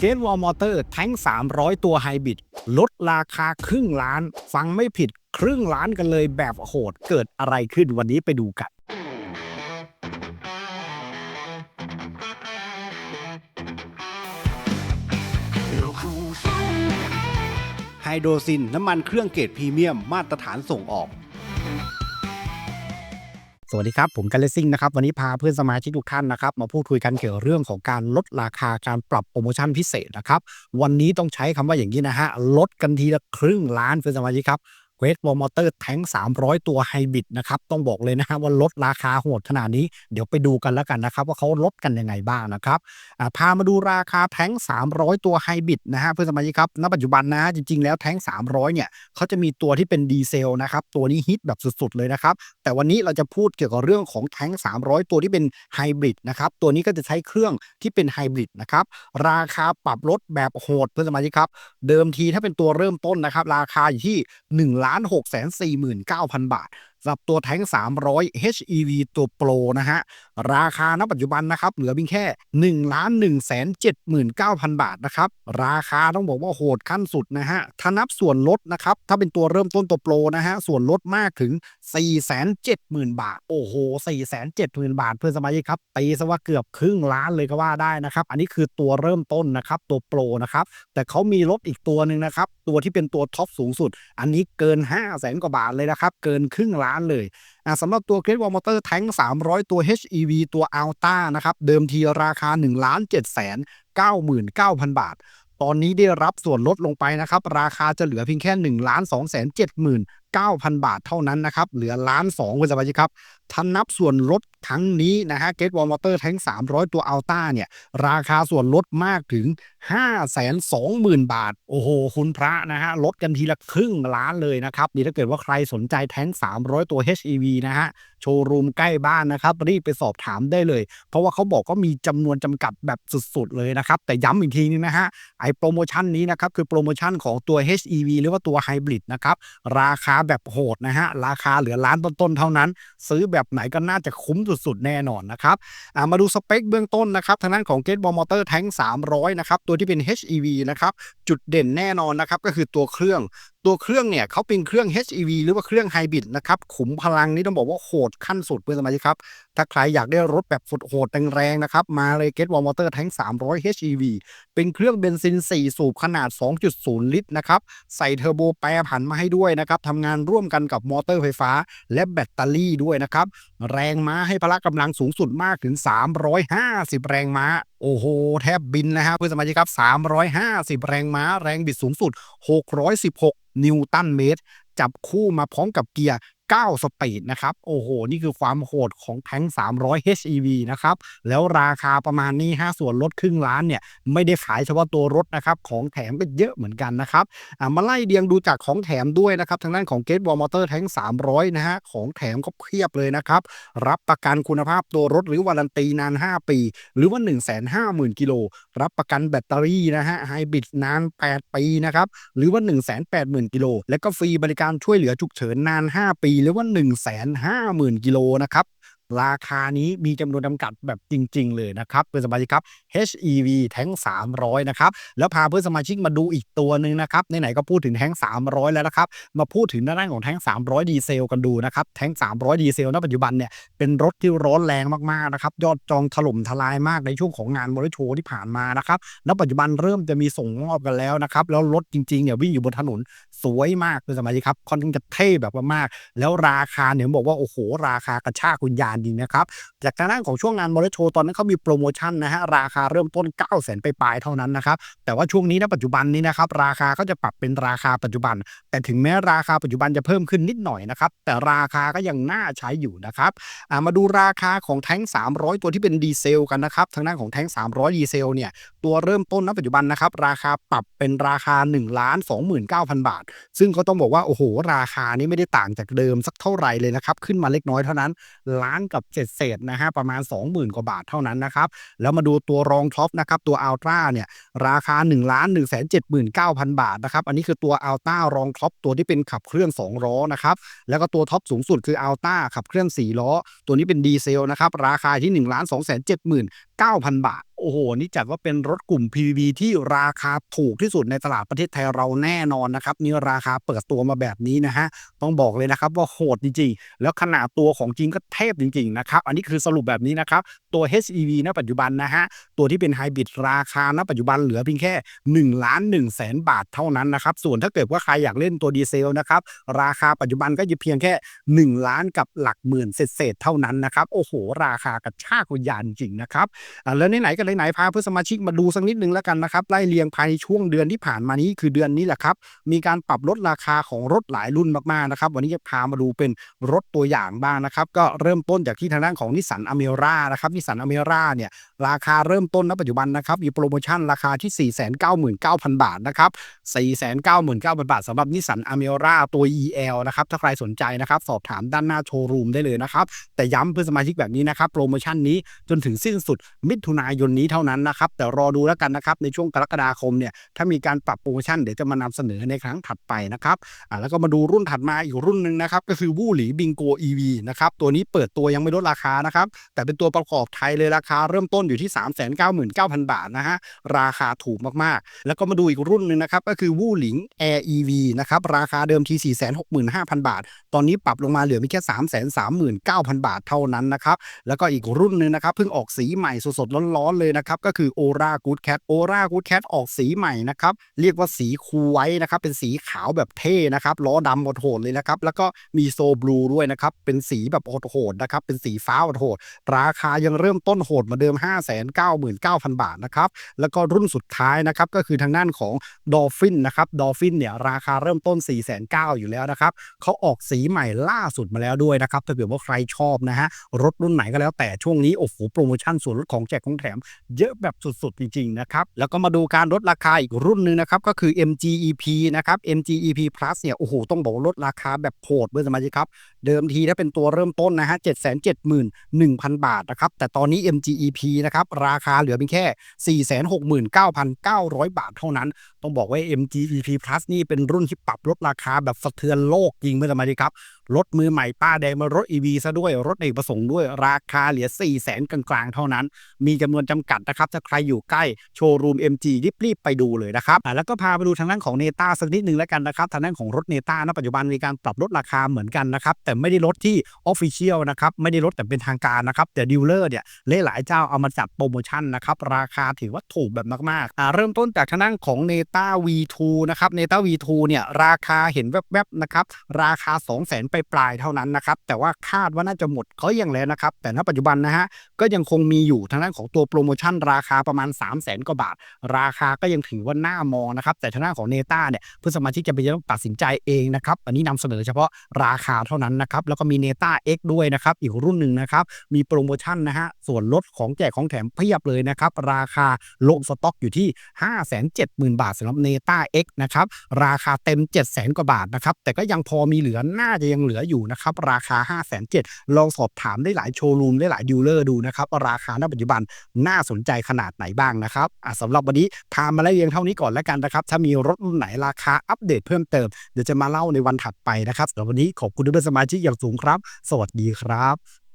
เกตวอลมอเตอร์แท้ง 300 ตัวไฮบริดลดราคาครึ่งล้าน ฟังไม่ผิดครึ่งล้านกันเลยแบบโหดเกิดอะไรขึ้นวันนี้ไปดูกัน ไฮโดรซินน้ำมันเครื่องเกรดพรีเมียมมาตรฐานส่งออก สวัสดีครับ ผมกันเลซิ่งนะครับ วันนี้พาเพื่อนสมาชิกทุกท่านนะครับ มาพูดคุยกันเกี่ยวกับเรื่องของการลดราคาการปรับโปรโมชั่นพิเศษนะครับ วันนี้ต้องใช้คำว่าอย่างนี้นะฮะลดกันทีละครึ่งล้านเพื่อนสมาชิกครับ เวทวอลมอเตอร์แท้ง300 ตัวไฮบริดนะครับ ต้องบอกเลยนะฮะว่าลดราคาโหดขนาดนี้ เดี๋ยวไปดูกันแล้วกันนะครับ ว่าเขาลดกันยังไงบ้างนะครับพามาดูราคาแท้ง300 ตัวไฮบริดนะฮะเพื่อนสมาชิกครับ ณ ปัจจุบันนะ จริง ๆ แล้วแท้ง300 เนี่ยเขาจะมีตัวที่เป็นดีเซลนะครับ ตัวนี้ฮิตแบบสุด ๆ เลยนะครับ แต่วันนี้เราจะพูดเกี่ยวกับเรื่องของแท้ง300 ตัวที่เป็นไฮบริดนะครับ ตัวนี้ก็จะใช้เครื่องที่เป็นไฮบริดนะครับ ราคาปรับลดแบบโหดเพื่อนสมาชิกครับ เดิมทีถ้าเป็นตัวเริ่มต้นนะครับ ราคาอยู่ที่1ล้านหกแสนสี่หมื่นเก้าพันบาท สำหรับตัวแท้ง 300 HEV ตัวโปรนะฮะ ราคาณปัจจุบันนะครับ เหลือเพียงแค่1ล้าน1 7 9 0 0 0 บาทนะครับ ราคาต้องบอกว่าโหดขั้นสุดนะฮะถ้านับส่วนลดนะครับ ถ้าเป็นตัวเริ่มต้นตัวโปรนะฮะ ส่วนลดมากถึง 470,000 บาท โอ้โห 470,000 บาทเพื่อนสมาชิกครับตีซะว่าเกือบครึ่งล้านเลยก็ว่าได้นะครับ อันนี้คือตัวเริ่มต้นนะครับ ตัวโปรนะครับ แต่เขามีรถอีกตัวหนึ่งนะครับ ตัวที่เป็นตัวท็อปสูงสุด อันนี้เกิน 5 0 0แสนกว่าบาทเลยนะครับ เกินครึ่งล้านานเลยสำหรับตัวเกรดวอลมอเตอร์แท้ง300 ตัว HEV ตัวอัลต้านะครับ เดิมทีราคา 1 7 9 9 0 0 0 บาท ตอนนี้ได้รับส่วนลดลงไปนะครับ ราคาจะเหลือเพียงแค่ 1 2 7 9 0 9,000 บาทเท่านั้นนะครับ เหลือล้านสองคุณสมาชิกครับท่านนับส่วนลดทั้งนี้นะฮะเกตวอลมอเตอร์แท้ง300 ตัวอัลต้าเนี่ย ราคาส่วนลดมากถึง 5 2 0 0 0 0 บาท โอ้โห คุณพระนะฮะ ลดกันทีละครึ่งล้านเลยนะครับนี่ถ้าเกิดว่าใครสนใจแท้ง 300 ตัว HEV นะฮะ โชว์รูมใกล้บ้านนะครับ รีบไปสอบถามได้เลย เพราะว่าเขาบอกก็มีจำนวนจำกัดแบบสุดๆ เลยนะครับ แต่ย้ำอีกทีนึงนะฮะไอโปรโมชั่นนี้นะครับ คือโปรโมชั่นของตัว HEV หรือว่าตัวไฮบริดนะครับราคาแบบโหดนะฮะ ราคาเหลือล้านต้นๆเท่านั้น ซื้อแบบไหนก็น่าจะคุ้มสุดๆ แน่นอนนะครับมาดูสเปคเบื้องต้นนะครับทางด้านของเกตบอลมอเตอร์แท้ง300 นะครับ ตัวที่เป็น HEV นะครับ จุดเด่นแน่นอนนะครับ ก็คือตัวเครื่อง ตัวเครื่องเนี่ยเขาเป็นเครื่อง HEV หรือว่าเครื่องไฮบริดนะครับ ขุมพลังนี่ต้องบอกว่าโหดขั้นสุดเพื่อนสมาชิกครับ ถ้าใครอยากได้รถแบบฝุดโหดแรงๆนะครับ มาเลย g a t w a l Motor Tank 300 HEV เป็นเครื่องเบนซิน 4 สูบขนาด 2.0 ลิตรนะครับ ใส่เทอร์โบแปรผันมาให้ด้วยนะครับทำงานร่วมกันกับมอเตอร์ไฟฟ้า และแบตเตอรี่ด้วยนะครับ แรงม้าให้พละกำลังสูงสุดมากถึง 350 แรงม้าโอ้โห แทบบินนะครับเพื่อนสมาชิกครับ 350 แรงม้า แรงบิดสูงสุด 616 นิวตันเมตร จับคู่มาพร้อมกับเกียร์ 9 สปีดนะครับ โอ้โห นี่คือความโหดของแท้ง 300 HEV นะครับ แล้วราคาประมาณนี้ 5 ส่วนลดครึ่งล้านเนี่ย ไม่ได้ขายเฉพาะตัวรถนะครับ ของแถมก็เยอะเหมือนกันนะครับมาไล่เรียงดูจากของแถมด้วยนะครับ ทางด้านของ Gate Wall Motor Tank 300 นะฮะ ของแถมก็เพียบเลยนะครับ รับประกันคุณภาพตัวรถหรือวารันตีนาน 5 ปี หรือว่า 150,000 กิโล รับประกันแบตเตอรี่นะฮะไฮบริดนาน 8 ปีนะครับ หรือว่า 180,000 กิโล และก็ฟรีบริการช่วยเหลือฉุกเฉินนาน 5 ปีหรือว่า 150,000 กิโลนะครับ ราคานี้มีจำนวนจำกัดแบบจริง ๆ เลยนะครับ เพื่อนสมาชิกครับ HEV แท้ง300 นะครับ แล้วพาเพื่อนสมาชิกมาดูอีกตัวหนึ่งนะครับไหนๆก็พูดถึงแท้ง300 แล้วนะครับ มาพูดถึงด้านของแท้ง300 ดีเซลกันดูนะครับ แท้ง300 ดีเซลณปัจจุบันเนี่ยเป็นรถที่ร้อนแรงมากๆนะครับ ยอดจองถล่มทลายมากในช่วงของงานมอเตอร์โชว์ที่ผ่านมานะครับ ณ ปัจจุบันเริ่มจะมีส่งมอบกันแล้วนะครับ แล้วรถจริงๆเนี่ยวิ่งอยู่บนถนน วยมากเลยสมาชิกครับค่อนข้างจะเท่แบบมากๆแล้วราคาเนี่ยบอกว่าโอ้โหราคากระชากวิญญาณจริงนะครับจากทางด้านของช่วงงานมอเตอร์โชว์ตอนนั้นเขามีโปรโมชั่นนะฮะราคาเริ่มต้น 9 0 0 0 0 0ไปปลายเท่านั้นนะครับแต่ว่าช่วงนี้ณปัจจุบันนี้นะครับราคาก็จะปรับเป็นราคาปัจจุบัน แต่ถึงแม้ราคาปัจจุบันจะเพิ่มขึ้นนิดหน่อยนะครับแต่ราคาก็ยังน่าใช้อยู่นะครับมาดูราคาของแท้ง 300 ตัวที่เป็นดีเซลกันนะครับทางด้านของแท้ง 300 ดีเซลเนี่ย ตัวเริ่มต้นณปัจจุบันนะครับ ราคาปรับเป็นราคา1ล้าน29,000บาท ซึ่งก็ต้องบอกว่า โอ้โห ราคานี้ไม่ได้ต่างจากเดิมสักเท่าไหร่เลยนะครับ ขึ้นมาเล็กน้อยเท่านั้น ล้านกับเศษเศษนะฮะ ประมาณ 20,000 กว่าบาทเท่านั้นนะครับ แล้วมาดูตัวรองท็อปนะครับ ตัวอัลตร้าเนี่ย ราคา1ล้าน179,000บาทนะครับ อันนี้คือตัวอัลต้ารองท็อปตัวที่เป็นขับเคลื่อน2ล้อนะครับแล้วก็ตัวท็อปสูงสุดคืออัลต้าขับเคลื่อน4ล้อตัวนี้เป็นดีเซลนะครับราคาที่1ล้าน279,000บาทโอ้โห นี่จัดว่าเป็นรถกลุ่ม PPV ที่ราคาถูกที่สุดในตลาดประเทศไทยเราแน่นอนนะครับนี่ราคาเปิดตัวมาแบบนี้นะฮะต้องบอกเลยนะครับว่าโหดจริงๆ แล้วขนาดตัวของจริงก็เทพจริงๆนะครับอันนี้คือสรุปแบบนี้นะครับตัว HEV ณปัจจุบันนะฮะตัวที่เป็นไฮบริดราคาณปัจจุบันเหลือเพียงแค่1ล้าน1แสนบาทเท่านั้นนะครับส่วนถ้าเกิดว่าใครอยากเล่นตัวดีเซลนะครับราคาปัจจุบันก็จะเพียงแค่ 1 ล้านกับหลักหมื่นเศษๆเท่านั้นนะครับโอ้โห ราคากระชากวิญญาณจริงนะครับอะแล้วไหนๆก็ไหนๆพาเพื่อสมาชิกมาดูสักนิดนึงแล้วกันนะครับไล่เรียงภายในช่วงเดือนที่ผ่านมานี้คือเดือนนี้แหละครับ มีการปรับลดราคาของรถหลายรุ่นมากๆนะครับ วันนี้จะพามาดูเป็นรถตัวอย่างบ้างนะครับ ก็เริ่มต้นจากที่ทางด้านของนิสสันอเมร่านะครับนิสสันอเมร่าเนี่ยราคาเริ่มต้นณปัจจุบันนะครับมีโปรโมชั่นราคาที่ 499,000 บาทนะครับ499,000 บาทสำหรับนิสสันอเมร่าตัว EL นะครับถ้าใครสนใจนะครับสอบถามด้านหน้าโชว์รูมได้เลยนะครับแต่ย้ำเพื่อสมาชิกแบบนี้นะครับโปรโมชั่นนี้จนถึงสิ้นสุดมิถุนายนนี้เท่านั้นนะครับ แต่รอดูแล้วกันนะครับในช่วงกรกฎาคมเนี่ยถ้ามีการปรับโปรโมชั่นเดี๋ยวจะมานำเสนอในครั้งถัดไปนะครับอ่าแล้วก็มาดูรุ่นถัดมาอีกรุ่นหนึ่งนะครับก็คือวู่หลีบิงโก EV นะครับตัวนี้เปิดตัวยังไม่ลดราคานะครับแต่เป็นตัวประกอบไทยเลยราคาเริ่มต้นอยู่ที่ 399,000 บาทนะฮะราคาถูกมากๆ แล้วก็มาดูอีกรุ่นหนึ่งนะครับก็คือวู่หลิง Air EV นะครับราคาเดิมที465,000 บาท ตอนนี้ปรับลงมาเหลือมีแค่ 339,000 บาทเท่านั้นนะครับแล้วก็อีกรุ่นหนึ่งนะครับเพิ่งออกสีใหม่สดๆร้อนๆเลยนะครับก็คือ Ora Good Cat Ora Good Cat ออกสีใหม่นะครับเรียกว่าสีคูไว้นะครับเป็นสีขาวแบบเท่นะครับล้อดำโหดเลยนะครับแล้วก็มีโซบลูด้วยนะครับเป็นสีแบบโหดนะครับเป็นสีฟ้าโหดราคายังเริ่มต้นโหดเหมาเดิม 599,000 บาทนะครับแล้วก็รุ่นสุดท้ายนะครับก็คือทางด้านของ Dolphin นะครับ Dolphin เนี่ยราคาเริ่มต้น 4,900อยู่แล้วนะครับเขาออกสีใหม่ล่าสุดมาแล้วด้วยนะครับถ้าเกิดว่าใครชอบนะฮะรถรุ่นไหนก็แล้วแต่ช่วงนี้โอ้โหโปรโมชั่นส่วนลดของแจกของแถมเยอะแบบสุดๆ จริงๆนะครับ แล้วก็มาดูการลดราคาอีกรุ่นหนึ่งนะครับ ก็คือ MGEP นะครับ MGEP Plus เนี่ย โอ้โห ต้องบอกลดราคาแบบโหดเพื่อนสมาชิกครับ เดิมทีถ้าเป็นตัวเริ่มต้นนะฮะ 771,000 บาทนะครับ แต่ตอนนี้ MGEP นะครับ ราคาเหลือเพียงแค่ 469,900 บาทเท่านั้น ต้องบอกว่า MGEP Plus นี่เป็นรุ่นที่ปรับลดราคาแบบสะเทือนโลกจริงเพื่อนสมาชิกครับ รถมือใหม่ป้าแดงมารถ EV ซะด้วย รถเอกประสงค์ด้วยราคาเหลือ 4 0 0แสนกลางๆ เท่านั้น มีจำนวนจำกัดนะครับ ถ้าใครอยู่ใกล้โชว์รูม MG รีบๆไปดูเลยนะครับแล้วก็พาไปดูทางด้านของเนต้าสักนิดนึงแล้วกันนะครับ ทางด้านของรถเนต้าณปัจจุบันมีการปรับลดราคาเหมือนกันนะครับ แต่ไม่ได้ลดที่ออฟฟิเชียลนะครับ ไม่ได้ลดแต่เป็นทางการนะครับ แต่ดีลเลอร์เนี่ยหลายเจ้าเอามาจัดโปรโมชั่นนะครับราคาถือว่าถูกแบบมากๆเริ่มต้นจากทางด้านของเนต้า V2 นะครับเนต้า V2 เนี่ยราคาเห็นแวบๆนะครับราคา 2 0 0 0 0 0ไปปลายเท่านั้นนะครับ แต่ว่าคาดว่าน่าจะหมดเขาอย่างแล้วนะครับ แต่ณปัจจุบันนะฮะก็ยังคงมีอยู่ทางด้านของตัวโปรโมชั่นราคาประมาณ 3 0 0แสนกว่าบาท ราคาก็ยังถือว่าน่ามองนะครับ แต่ทางด้านของเนต้าเนี่ยเพื่อสมาชิกจะไปต้องตัดสินใจเองนะครับอันนี้นำเสนอเฉพาะราคาเท่านั้นนะครับแล้วก็มีเนต้า X ด้วยนะครับอีกรุ่นหนึ่งนะครับมีโปรโมชั่นนะฮะส่วนลดของแจกของแถมเพียบเลยนะครับราคาลงสต็อกอยู่ที่ 570,000 บาทสำหรับเนต้า X นะครับราคาเต็ม 700,000กว่าบาทนะครับแต่ก็ยังพอมีเหลือน่าจะยังเหลืออยู่นะครับราคา507,000ลองสอบถามได้หลายโชว์รูมได้หลายดีลเลอร์ดูนะครับราคาณปัจจุบันน่าสนใจขนาดไหนบ้างนะครับสำหรับวันนี้พามาไล่เรียงเท่านี้ก่อนแล้วกันนะครับถ้ามีรถรุ่นไหนราคาอัปเดตเพิ่มเติมเดี๋ยวจะมาเล่าในวันถัดไปนะครับสำหรับวันนี้ขอบคุณทุกท่านสมาชิกอย่างสูงครับ สวัสดีครับ